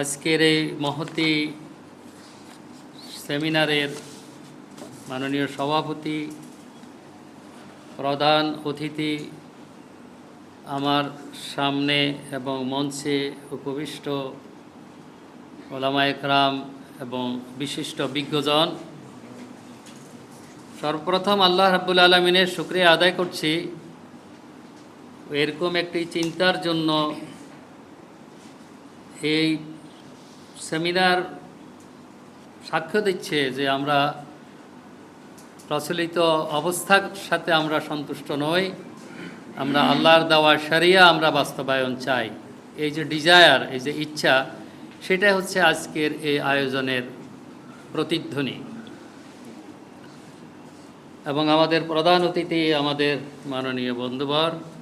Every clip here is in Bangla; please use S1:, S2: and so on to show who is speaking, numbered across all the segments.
S1: আজকের এই মহতি সেমিনারের মাননীয় সভাপতি, প্রধান অতিথি আমার সামনে এবং মঞ্চে উপবিষ্ট ওলামা একরাম এবং বিশিষ্ট বিজ্ঞজন। সর্বপ্রথম আল্লাহ রাব্বুল আলমিনের শুক্রিয়া আদায় করছি। এরকম একটি চিন্তার জন্য এই সেমিনার সাক্ষ্য দিচ্ছে যে আমরা প্রচলিত অবস্থার সাথে আমরা সন্তুষ্ট নই। আমরা আল্লাহর দেওয়া সারিয়া আমরা বাস্তবায়ন চাই। এই যে ডিজায়ার এই যে ইচ্ছা সেটা হচ্ছে আজকের এই আয়োজনের প্রতিধ্বনি। এবং আমাদের প্রধান অতিথি আমাদের মাননীয় বন্ধুবর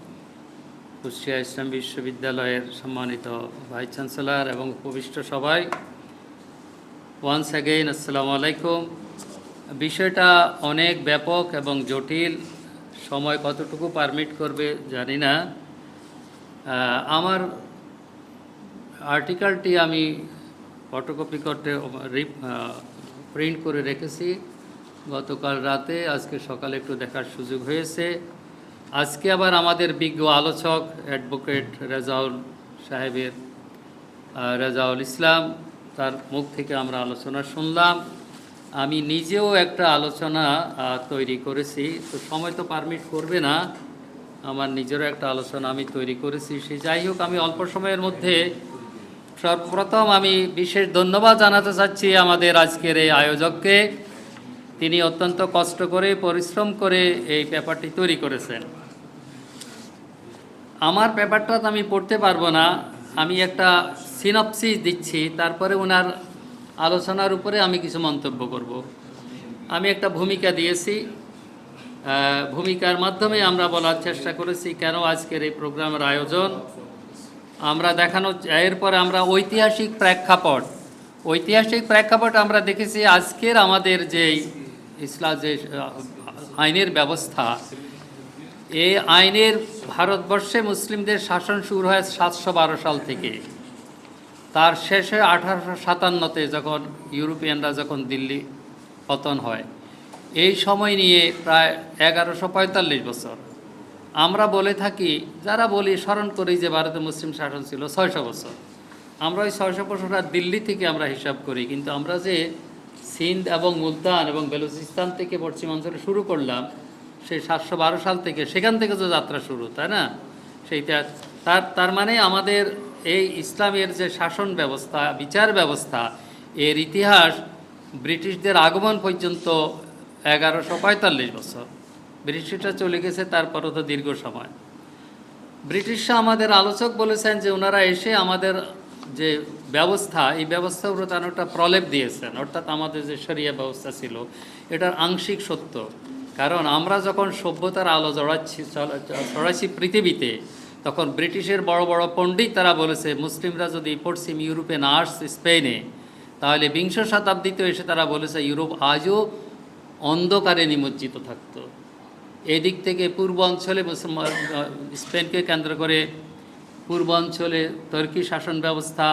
S1: কুষ্টিয়া ইসলাম বিশ্ববিদ্যালয়ের সম্মানিত ভাইস চ্যান্সেলর এবং উপবিষ্ট সবাই ওয়ান্স অ্যাগেইন আসসালামু আলাইকুম। বিষয়টা অনেক ব্যাপক এবং জটিল, সময় কতটুকু পারমিট করবে জানি না। আমার আর্টিকেলটি আমি ফটোকপি করতে প্রিন্ট করে রেখেছি। গতকাল রাতে, আজকে সকালে একটু দেখার সুযোগ হয়েছে। আজকে আবার আমাদের বিজ্ঞ আলোচক অ্যাডভোকেট রেজাউল সাহেবের রেজাউল ইসলাম, তার মুখ থেকে আমরা আলোচনা শুনলাম। আমি নিজেও একটা আলোচনা তৈরি করেছি। তো সময় তো পারমিট করবে না। আমার নিজেরও একটা আলোচনা আমি তৈরি করেছি। সে যাই হোক, আমি অল্প সময়ের মধ্যে সর্বপ্রথম আমি বিশেষ ধন্যবাদ জানাতে চাচ্ছি আমাদের আজকের এই আয়োজককে। তিনি অত্যন্ত কষ্ট করে, পরিশ্রম করে এই পেপারটি তৈরি করেছেন। আমার পেপারটা তো আমি পড়তে পারব না। আমি একটা সিনপসিস দিচ্ছি, তারপরে ওনার আলোচনার উপরে আমি কিছু মন্তব্য করব। আমি একটা ভূমিকা দিয়েছি। ভূমিকার মাধ্যমে আমরা বলার চেষ্টা করেছি, কেন আজকের এই প্রোগ্রামের আয়োজন? আমরা দেখানো, এরপরে আমরা ঐতিহাসিক প্রেক্ষাপট ঐতিহাসিক প্রেক্ষাপট আমরা দেখেছি আজকের আমাদের যে ইসলাম যে আইনের ব্যবস্থা। এই আইনের ভারতবর্ষে মুসলিমদের শাসন শুরু হয় সাতশো বারো সাল থেকে। তার শেষে আঠারোশো সাতান্নতে যখন ইউরোপিয়ানরা যখন দিল্লি পতন হয়, এই সময় নিয়ে প্রায় এগারোশো পঁয়তাল্লিশ বছর। আমরা বলে থাকি, যারা বলি স্মরণ করি যে ভারতে মুসলিম শাসন ছিল ছয়শো বছর। আমরা ওই ছয়শো বছর দিল্লি থেকে আমরা হিসাব করি, কিন্তু আমরা যে সিন্ধ এবং মুলতান এবং বেলুচিস্তান থেকে পশ্চিমাঞ্চলে শুরু করলাম, সেই সাতশো বারো সাল থেকে, সেখান থেকে তো যাত্রা শুরু, তাই না? সেইটা, তার তার মানে আমাদের এই ইসলামের যে শাসন ব্যবস্থা, বিচার ব্যবস্থা, এর ইতিহাস ব্রিটিশদের আগমন পর্যন্ত এগারোশো পঁয়তাল্লিশ বছর। ব্রিটিশরা চলে গেছে তারপরও তো দীর্ঘ সময়। ব্রিটিশরা আমাদের আলোচক বলেছেন যে ওনারা এসে আমাদের যে ব্যবস্থা, এই ব্যবস্থার উপর তারা একটা প্রলেপ দিয়েছেন। অর্থাৎ আমাদের যে সরিয়া ব্যবস্থা ছিল, এটার আংশিক সত্য। কারণ আমরা যখন সভ্যতার আলো জড়াচ্ছি ছড়াচ্ছি পৃথিবীতে, তখন ব্রিটিশের বড় বড় পণ্ডিত তারা বলেছে, মুসলিমরা যদি পশ্চিম ইউরোপে না স্পেনে, তাহলে বিংশ শতাব্দীতে এসে তারা বলেছে, ইউরোপ আজও অন্ধকারে নিমজ্জিত থাকতো। এদিক থেকে পূর্ব অঞ্চলে স্পেনকে কেন্দ্র করে পূর্বাঞ্চলে তর্কি শাসন ব্যবস্থা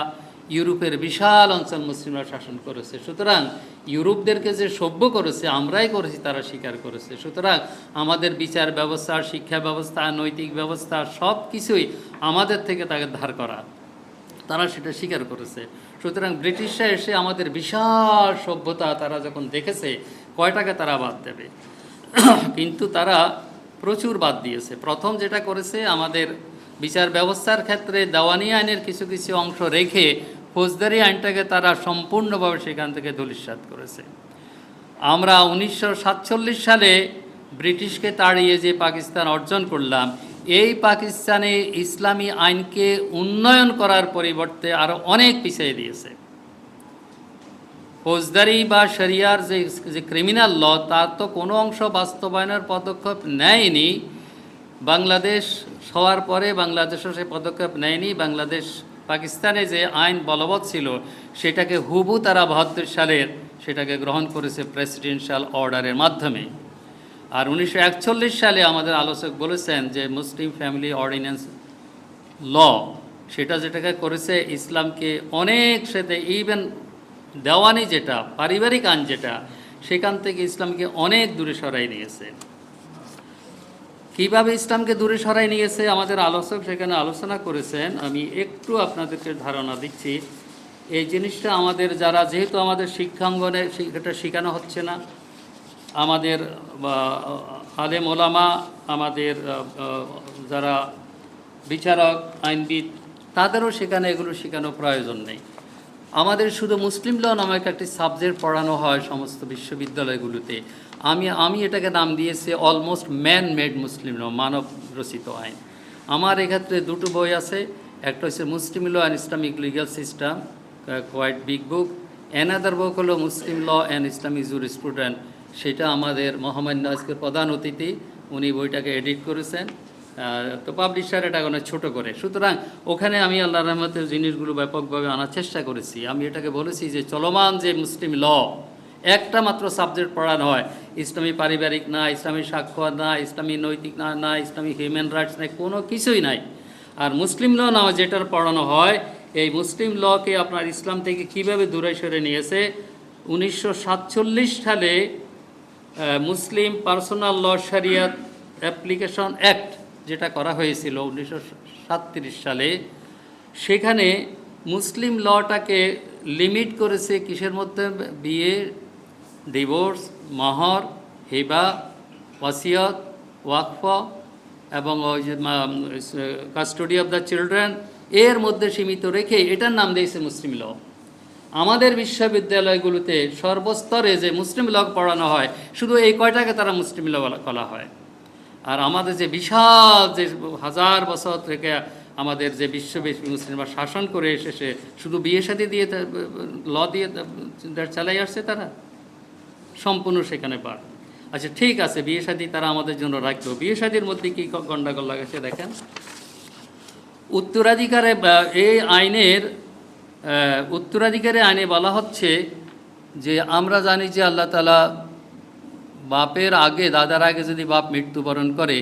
S1: ইউরোপের বিশাল অঞ্চল মুসলিমরা শাসন করেছে। সুতরাং ইউরোপদেরকে যে সভ্য করেছে, আমরাই করেছি, তারা স্বীকার করেছে। সুতরাং আমাদের বিচার ব্যবস্থা, শিক্ষা ব্যবস্থা, নৈতিক ব্যবস্থা সব কিছুই আমাদের থেকে তাকে ধার করা। তারা সেটা স্বীকার করেছে। সুতরাং ব্রিটিশরা এসে আমাদের বিশাল সভ্যতা তারা যখন দেখেছে, কয়টাকে তারা বাদ দেবে? কিন্তু তারা প্রচুর বাদ দিয়েছে। প্রথম যেটা করেছে, আমাদের বিচার ব্যবস্থার ক্ষেত্রে দেওয়ানি আইনের কিছু কিছু অংশ রেখে ফৌজদারি আইনটাকে তারা সম্পূর্ণভাবে সেখান থেকে ধূলিসাৎ করেছে। আমরা উনিশশো সাতচল্লিশ সালে ব্রিটিশকে তাড়িয়ে যে পাকিস্তান অর্জন করলাম, এই পাকিস্তানে ইসলামী আইনকে উন্নয়ন করার পরিবর্তে আরও অনেক পিছিয়ে দিয়েছে। ফৌজদারি বা শরিয়ার যে যে ক্রিমিনাল ল তার তো কোনো অংশ বাস্তবায়নের পদক্ষেপ নেয়নি। বাংলাদেশ হওয়ার পরে বাংলাদেশও সে পদক্ষেপ নেয়নি। বাংলাদেশ পাকিস্তানে যে আইন বলবৎ ছিল, সেটাকে হুবু তারা বাহাত্তর সালের সেটাকে গ্রহণ করেছে প্রেসিডেন্সিয়াল অর্ডারের মাধ্যমে। আর উনিশশো একচল্লিশ সালে আমাদের আলোচক বলেছেন যে মুসলিম ফ্যামিলি অর্ডিন্যান্স ল, সেটা যেটাকে করেছে ইসলামকে অনেক সাথে ইভেন দেওয়ানি যেটা, পারিবারিক আইন যেটা, সেখান থেকে ইসলামকে অনেক দূরে সরাই নিয়েছে। কীভাবে ইসলামকে দূরে সরাই নিয়েছে আমাদের আলোচক সেখানে আলোচনা করেছেন। আমি একটু আপনাদেরকে ধারণা দিচ্ছি, এই জিনিসটা আমাদের যারা, যেহেতু আমাদের শিক্ষাঙ্গনে এটা শেখানো হচ্ছে না, আমাদের আলেম ওলামা, আমাদের যারা বিচারক, আইনবিদ, তাদেরও সেখানে এগুলো শেখানো প্রয়োজন নেই। আমাদের শুধু মুসলিম ল নামক একটি সাবজেক্ট পড়ানো হয় সমস্ত বিশ্ববিদ্যালয়গুলোতে। আমি আমি এটাকে নাম দিয়েছি almost man made Muslim law মানব রচিত আইন। আমার এক্ষেত্রে দুটো বই আছে, একটা হচ্ছে Muslim law and Islamic legal system quite big book another book হলো Muslim law and Islamic jurisprudence সেটা আমাদের মহামান্য আজকের প্রধান অতিথি, উনি বইটাকে এডিট করেছেন। তো পাবলিশার এটা অনেক ছোটো করে। সুতরাং ওখানে আমি আল্লাহ রহমতের জিনিসগুলো ব্যাপকভাবে আনার চেষ্টা করেছি। আমি এটাকে বলেছি যে চলমান যে মুসলিম ল, একটা মাত্র সাবজেক্ট পড়ানো হয় ইসলামী পারিবারিক না, ইসলামী স্বাক্ষর না, ইসলামী নৈতিক না না, ইসলামী হিউম্যান রাইটস নাই কোনো কিছুই নাই। আর মুসলিম ল না যেটার পড়ানো হয়, এই মুসলিম লকে আপনার ইসলাম থেকে কীভাবে দূরে সরে নিয়েছে? উনিশশো সাতচল্লিশ সালে মুসলিম পার্সোনাল ল শরিয়াত অ্যাপ্লিকেশন অ্যাক্ট যেটা করা হয়েছিল উনিশশো সালে, সেখানে মুসলিম লটাকে লিমিট করেছে কিসের মধ্যে? বিয়ে, ডিভোর্স, মহর, হেবা, ওয়াসিয়ত, ওয়াকফ এবং ওই যে কাস্টোডি অফ দ্য চিলড্রেন, এর মধ্যে সীমিত রেখে এটার নাম দিয়েছে মুসলিম ল। আমাদের বিশ্ববিদ্যালয়গুলোতে সর্বস্তরে যে মুসলিম ল পড়ানো হয়, শুধু এই কয়টাকে তারা মুসলিম ল বলা হয়? আর আমাদের যে বিশাল যে হাজার বছর থেকে আমাদের যে বিশ্বব্যাপী মুসলিমরা শাসন করে এসেছে, শুধু বিয়ে শাদী দিয়ে ল দিয়ে চালাই আসছে তারা? সম্পূর্ণ সেখানে পার। আচ্ছা ঠিক আছে, বিয়ে শাদী তারা আমাদের জন্য রাখল। বিয়ে শাদীর মধ্যে কী গণ্ডগোল লাগাচ্ছে দেখেন? উত্তরাধিকারে এই আইনের উত্তরাধিকারে আইনে বলা হচ্ছে যে আমরা জানি যে আল্লাহ তালা বাপের আগে, দাদার আগে যদি বাপ মৃত্যুবরণ করে,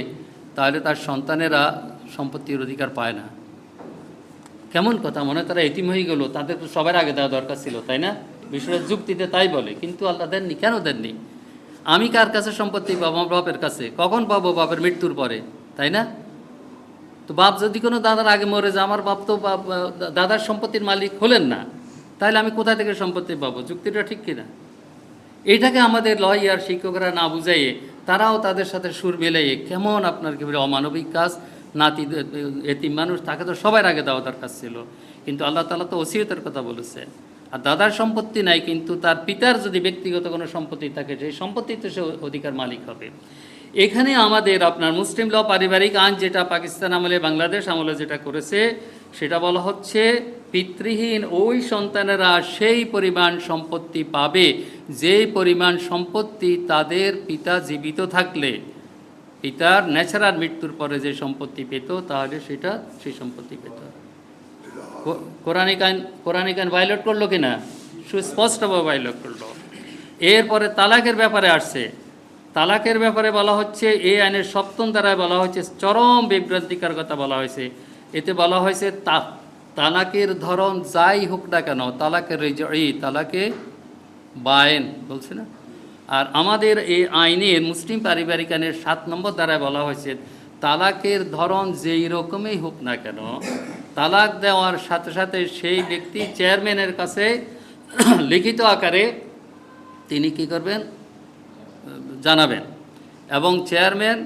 S1: তাহলে তার সন্তানেরা সম্পত্তির অধিকার পায় না। কেমন কথা? মনে তারা এতিম হয়ে গেল। তাদের তো সবার আগে দেওয়া দরকার ছিল, তাই না? বিষয়ের যুক্তিতে তাই বলে, কিন্তু আল্লাহ দেননি, কেন দেননি? আমি কার কাছে সম্পত্তি পাবো? আমার বাপের কাছে। কখন পাবো বাপের মৃত্যুর পরে? তাই না? তো বাপ যদি কোনো দাদার আগে মরে যায়, আমার বাপ তো দাদার সম্পত্তির মালিক হলেন না। তাহলে আমি কোথা থেকে সম্পত্তি পাবো? যুক্তিটা ঠিক কিনা? এটাকে আমাদের লয়ার শিক্ষকরা না বুঝাইয়ে তারাও তাদের সাথে সুর মেলাইয়ে কেমন আপনার কি অমানবিক কাজ? নাতি এতিম মানুষ, তাকে তো সবার আগে দেওয়া দরকার ছিল। কিন্তু আল্লাহ তালা তো ওসিয়তের কথা বলেছে। আর দাদার সম্পত্তি নাই, কিন্তু তার পিতার যদি ব্যক্তিগত কোনো সম্পত্তি থাকে, সেই সম্পত্তিতে সে অধিকার মালিক হবে। এখানে আমাদের আপনার মুসলিম ল পারিবারিক আইন যেটা পাকিস্তান আমলে বাংলাদেশ আমলে যেটা করেছে, সেটা বলা হচ্ছে পিতৃহীন ওই সন্তানেরা সেই পরিমাণ সম্পত্তি পাবে যেই পরিমাণ সম্পত্তি তাদের পিতা জীবিত থাকলে। পিতার ন্যাচারাল মৃত্যুর পরে যে সম্পত্তি পেত, তাহলে সেটা সেই সম্পত্তি পেত। কো- কোরআনিক আইন কোরআনিক আইন ভায়োলেট করল কিনা? সুস্পষ্টভাবে ভায়োলেট করল। এরপরে তালাকের ব্যাপারে আসছে। তালাকের ব্যাপারে বলা হচ্ছে, এই আইনের সপ্তম দ্বারায় বলা হচ্ছে চরম বিভ্রান্তিকার কথা বলা হয়েছে। এতে বলা হয়েছে, তা তালাকের ধরন যাই হোক না কেন, তালাকের এই তালাকে বায়েন বলছে না? আর আমাদের এই আইনের মুসলিম পারিবারিক আইনের সাত নম্বর দ্বারায় বলা হয়েছে, তালাকের ধরন যেই রকমই হোক না কেন, তালাক দেওয়ার সাথে সাথে সেই ব্যক্তি চেয়ারম্যানের কাছে লিখিত আকারে তিনি কি করবেন? জানাবেন এবং চেয়ারম্যান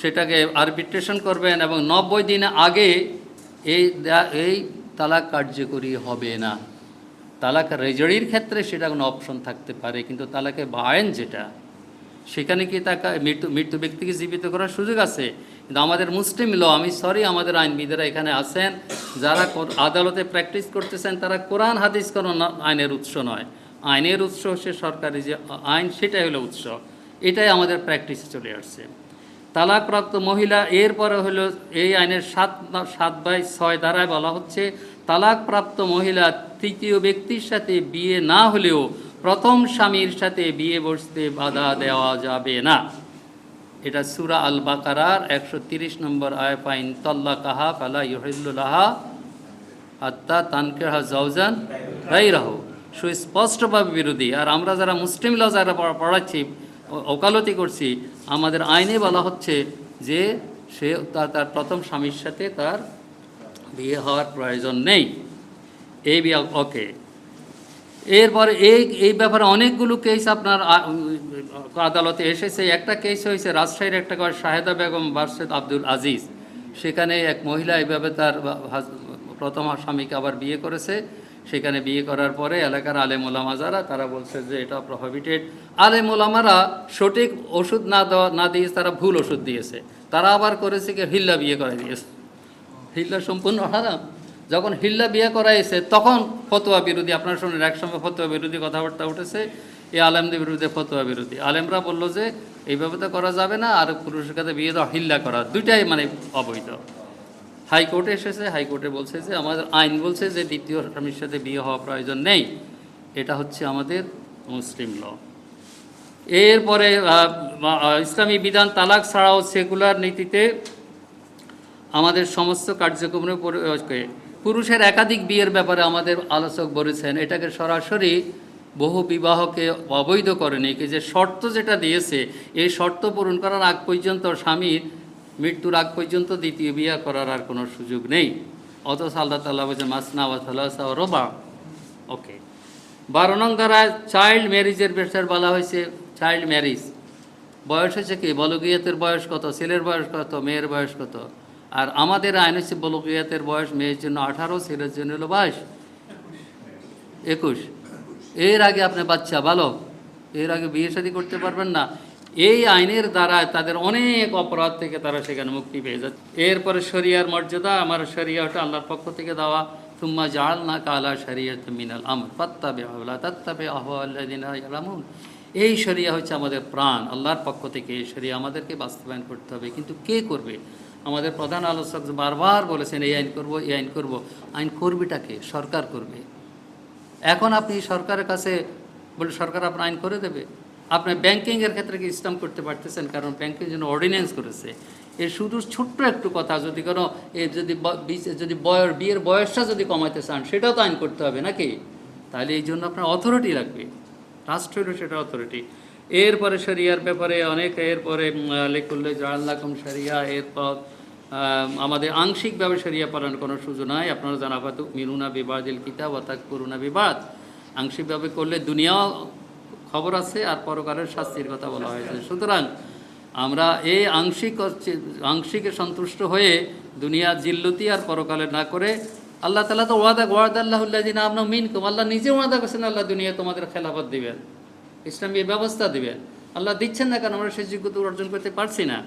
S1: সেটাকে আরবিট্রেশন করবেন এবং নব্বই দিন আগে এই এই তালাক কার্যকরী হবে না। তালাক রেজড়ির ক্ষেত্রে সেটা কোনো অপশন থাকতে পারে, কিন্তু তালাকে বায়েন যেটা, সেখানে কি তাকে মৃত্যু মৃত্যু ব্যক্তিকে জীবিত করার সুযোগ আছে? কিন্তু আমাদের মুসলিম ল, আমি সরি আমাদের আইনবিদেরা এখানে আছেন, যারা আদালতে প্র্যাকটিস করতেছেন, তারা কোরআন, হাদিস কোনো আইনের উৎস নয়। আইনের উৎস হচ্ছে সরকারি যে আইন, সেটাই হলো উৎস। এটাই আমাদের প্র্যাকটিসে চলে আসছে। তালাকপ্রাপ্ত মহিলা, এরপরে হলো এই আইনের সাত সাত বাই ছয় ধারায় বলা হচ্ছে, তালাকপ্রাপ্ত মহিলা তৃতীয় ব্যক্তির সাথে বিয়ে না হলেও প্রথম স্বামীর সাথে বিয়ে বসতে বাধা দেওয়া যাবে না। এটা সুরা আল বাকারার একশো তিরিশ নম্বর আয় পাইন তল্লা কাহা কালা ইহিল্লাহা আত্মা তানকেহা জৌজান রাই রাহু সুস্পষ্টভাবে বিরোধী। আর আমরা যারা মুসলিম ল যারা পড়াচ্ছি ওকালতি করছি। আমাদের আইনে বলা হচ্ছে যে সে তার প্রথম স্বামীর সাথে তার বিয়ে হওয়ার প্রয়োজন নেই। এই বিয়ে ওকে। এরপরে এই এই ব্যাপারে অনেকগুলো কেস আপনার আদালতে এসেছে। একটা কেস হয়েছে রাজশাহীর একটা করে শাহেদা বেগম বার্ষেদ আব্দুল আজিজ। সেখানে এক মহিলা এইভাবে তার প্রথম স্বামীকে আবার বিয়ে করেছে। সেখানে বিয়ে করার পরে এলাকার আলেম ওলামা যারা তারা বলছে যে এটা প্রভাবিটেড আলেম ওলামারা সঠিক ওষুধ না দেওয়া, না দিয়ে তারা ভুল ওষুধ দিয়েছে। তারা আবার করেছে কি, হিল্লা বিয়ে করে দিয়েছে। হিল্লা সম্পূর্ণ হারাম। যখন হিল্লা বিয়ে করাইছে, তখন ফতোয়া বিরোধী, আপনার শুনেন একসময় ফতোয়া বিরোধী কথাবার্তা উঠেছে, এই আলেমদের বিরুদ্ধে ফতোয়া বিরোধী। আলেমরা বলল যে, এইভাবে তো করা যাবে না, আর পুরুষের কাছে বিয়ে দেওয়া, হিল্লা করা, দুইটাই মানে অবৈধ। হাইকোর্টে এসেছে, হাইকোর্টে বলছে যে, আমাদের আইন বলছে যে, দ্বিতীয় স্বামীর সাথে বিয়ে হওয়া প্রয়োজন নেই। এটা হচ্ছে আমাদের মুসলিম ল। এরপরে ইসলামী বিধান তালাক ছাড়াও সেকুলার নীতিতে আমাদের সমস্ত কার্যক্রমের পরি- পুরুষের একাধিক বিয়ের ব্যাপারে আমাদের আলোচক বলেছেন। এটাকে সরাসরি বহু বিবাহকে অবৈধ করেনি। যে শর্ত যেটা দিয়েছে, এই শর্ত পূরণ করার আগ পর্যন্ত স্বামীর মৃত্যুর আগ পর্যন্ত দ্বিতীয় বিয়ে করার আর কোনো সুযোগ নেই। অথচ আল্লাহ তাল্লাহ বলছে মাসনা ও রবা। ওকে বারো নং ধারায় চাইল্ড ম্যারিজের বিষয়ে বলা হয়েছে চাইল্ড ম্যারিজ বয়স হচ্ছে কি? বলগিয়াতের বয়স কত? ছেলের বয়স কত? মেয়ের বয়স কত? আর আমাদের আইন হচ্ছে বলগিয়াতের বয়স মেয়ের জন্য আঠারো, ছেলের জন্য হলো বাইশ। একুশ। এর আগে আপনার বাচ্চা বালক এর আগে বিয়ে শাদী করতে পারবেন না। এই আইনের দ্বারা তাদের অনেক অপরাধ থেকে তারা সেখানে মুক্তি পেয়ে যাচ্ছে। এরপরে শরিয়ার মর্যাদা, আমার শরিয়া ওটা আল্লাহর পক্ষ থেকে দেওয়া তুম্মা জাল না কালা শরিয়ত মিনাল আমর পাত্তাবে আহলা তাত্তাবে আহ্লামুন এই শরিয়া হচ্ছে আমাদের প্রাণ, আল্লাহর পক্ষ থেকে এই শরিয়া আমাদেরকে বাস্তবায়ন করতে হবে। কিন্তু কে করবে? আমাদের প্রধান আলোচক বারবার বলেছেন, এই আইন করব, এই আইন করব। আইন করবেটাকে সরকার করবে। এখন আপনি সরকারের কাছে বলে সরকার আপনার আইন করে দেবে? আপনি ব্যাংকিংয়ের ক্ষেত্রে কি ইসলাম করতে পারতেছেন? কারণ ব্যাংকিং জন্য অর্ডিন্যান্স করেছে। এর শুধু ছোট্ট একটু কথা, যদি কোনো যদি যদি বয়স, বিয়ের বয়সটা যদি কমাইতে চান, সেটাও তো আইন করতে হবে নাকি? তাহলে এই জন্য আপনার অথরিটি লাগবে। রাষ্ট্রেরও সেটা অথরিটি এরপরে শরিয়ার ব্যাপারে অনেক, এরপরে লেকুল্লে জাহাল্লাকুম শরিয়া এরপর আমাদের আংশিকভাবে শরিয়া পালন কোনো সুযোগ নাই। আপনারা জানা পাত মিনুনা বিবাদিল কিতাব, অর্থাৎ করুণা বিবাদ। আংশিকভাবে করলে দুনিয়াও খবর আছে আর পরকারের শাস্তির কথা বলা হয়েছে। সুতরাং আমরা এই আংশিক আংশিকে সন্তুষ্ট হয়ে দুনিয়া জিল্লতি আর পরকালে না করে আল্লাহ তালা তো ওয়াদা ওয়াদ আল্লাহুল্লাহ দিন আপনার মিন কম আল্লাহ নিজে ওয়াদা করছেন, আল্লাহ দুনিয়া তোমাদের খেলাফত দিবেন, ইসলামী ব্যবস্থা দিবেন। আল্লাহ দিচ্ছেন না কারণ আমরা সেই যোগ্যতা অর্জন করতে পারছি না।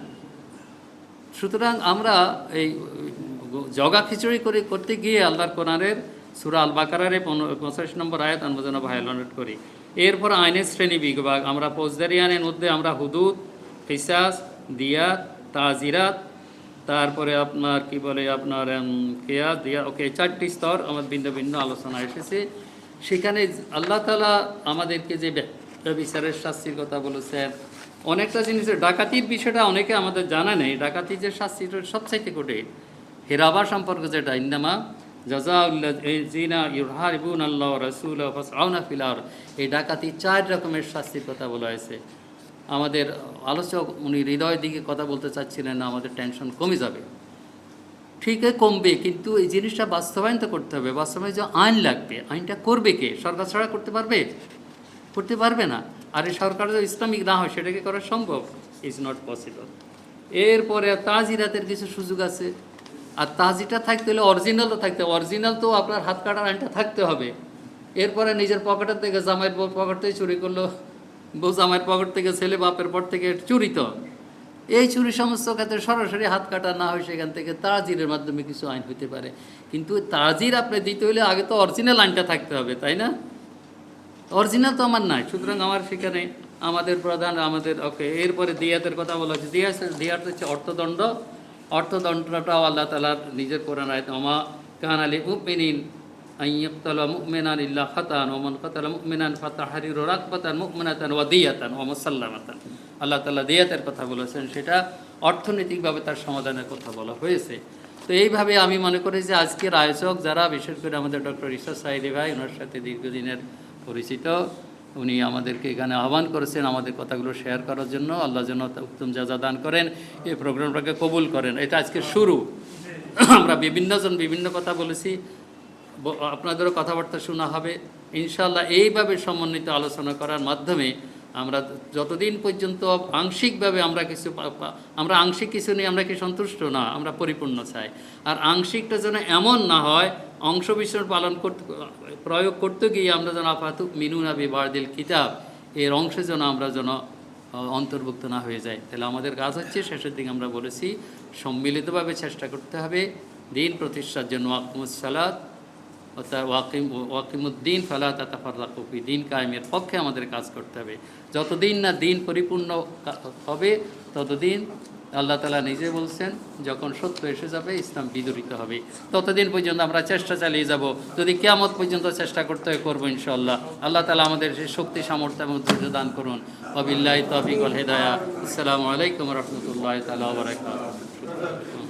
S1: সুতরাং আমরা এই জগা খিচুড়ি করে করতে গিয়ে আল্লাহর কোরআনের সুরা আল বাকারারে পঁচাশ নম্বর আয়াত আমরা যেন ভায়োলেট করি। এরপর আইনের শ্রেণি বিভাগ, আমরা ফৌজদারি আইনের মধ্যে আমরা হুদুদ ফিসাস দিয়াত তাজিরাত, তারপরে আপনার কি বলে আপনার কেয়াস দিয়া ওকে চারটি স্তর আমার ভিন্ন ভিন্ন আলোচনা এসেছে। সেখানে আল্লাহ তালা আমাদেরকে যে বিচারের শাস্তির কথা বলেছেন, অনেকটা জিনিসের ডাকাতির বিষয়টা অনেকে আমাদের জানা নেই। ডাকাতির যে শাস্তিটা সবচাইতে কঠিন। হেরাবা সম্পর্কে যেটা, ইন্দামা জাজাউল্লাহ ইউহারিবুন আল্লাহ রসুল ফাসআউনা ফিল আরদ। এই ডাকাতি চার রকমের শাস্তির কথা বলা হয়েছে। আমাদের আলোচক উনি হৃদয়ের দিকে কথা বলতে চাচ্ছিলেন না আমাদের টেনশন কমে যাবে। ঠিকই কমবে, কিন্তু এই জিনিসটা বাস্তবায়ন তো করতে হবে। বাস্তবায়ন যে আইন লাগবে। আইনটা করবে কে? সরকার ছাড়া করতে পারবে? করতে পারবে না। আর এই সরকার যদি ইসলামিক না হয় সেটাকে করা সম্ভব? ইজ নট পসিবল এরপরে তাজিরাতের কিছু সুযোগ আছে। আর তাজিটা থাকতে হলে অরিজিনালও থাকতে হবে। অরিজিনাল তো আপনার হাত কাটার আইনটা থাকতে হবে। এরপরে নিজের পকেটের থেকে জামাইয়ের পকেট থেকে চুরি করল। বউ জামাইয়ের পকেট থেকে ছেলে বাপের পর থেকে চুরি তো। এই চুরি সমস্ত ক্ষেত্রে সরাসরি হাত কাটা না হয় সেখান থেকে তাজিরের মাধ্যমে কিছু আইন হতে পারে। কিন্তু তাজির আপনি দিতে হলে আগে তো অরিজিনাল আইনটা থাকতে হবে, তাই না? অরিজিনাল তো আমার নাই, সুতরাং আমার সেখানে আমাদের প্রধান, আমাদের ওকে এরপরে দিয়াতের কথা বলা হচ্ছে। দিয়াত দিয়াত হচ্ছে অর্থদণ্ড। অর্থদণ্ডটাও আল্লাহ তালার নিজের কোরআন আয়ত আমা কান আলী মুমিনিন আইয়ক্তাল মুমিনান ইল্লা খাতান, ওমান কাতাল মুমিনান ফাতাহারিরু রাকবাতান মুমিনাতান ওয়া দিয়াতান ওয়া মুসাল্লামাতান আল্লাহ তালা দিয়াতের কথা বলেছেন, সেটা অর্থনৈতিকভাবে তার সমাধানের কথা বলা হয়েছে। তো এইভাবে আমি মনে করি যে আজকের আয়োজক যারা, বিশেষ করে আমাদের ডক্টর ইসা সাইদি ভাই, ওনার সাথে দীর্ঘদিনের পরিচিত উনি আমাদেরকে এখানে আহ্বান করেছেন আমাদের কথাগুলো শেয়ার করার জন্য। আল্লাহ যেন উত্তম যাজা দান করেন, এই প্রোগ্রামটাকে কবুল করেন। এটা আজকে শুরু। আমরা বিভিন্নজন বিভিন্ন কথা বলেছি। আপনাদেরও কথাবার্তা শোনা হবে। ইনশাল্লাহ এইভাবে সমন্বিত আলোচনা করার মাধ্যমে আমরা যতদিন পর্যন্ত আংশিকভাবে আমরা কিছু আমরা আংশিক কিছু নিয়ে আমরা কি সন্তুষ্ট? না, আমরা পরিপূর্ণ চাই। আর আংশিকটা যেন এমন না হয় অংশ বিশেষ পালন করতে, প্রয়োগ করতে গিয়ে আমরা যেন আপাতত মিনুনা বিবারদিল কিতাব, এর অংশে যেন আমরা যেন অন্তর্ভুক্ত না হয়ে যায় তাহলে আমাদের কাজ হচ্ছে শেষের দিকে আমরা বলেছি, সম্মিলিতভাবে চেষ্টা করতে হবে। দিন প্রতিষ্ঠার জন্য অর্থাৎ ওয়াকিম, ওয়াকিমুদ্দিন ফালা তাতাফারলাকুফি দিন কায়েমের পক্ষে আমাদের কাজ করতে হবে। যতদিন না দিন পরিপূর্ণ হবে, ততদিন আল্লাহ তালা নিজে বলছেন, যখন সত্য এসে যাবে, ইসলাম বিদরিত হবে। ততদিন পর্যন্ত আমরা চেষ্টা চালিয়ে যাব। যদি কেয়ামত পর্যন্ত চেষ্টা করতে হয়, করব ইনশাল্লাহ আল্লাহ তালা আমাদের সেই শক্তি, সামর্থ্য এবং ধৈর্য দান করুন। অবিল্লাহ তফিক হেদায়া। আসসালামু আলাইকুম রহমতুল্লাহ তালা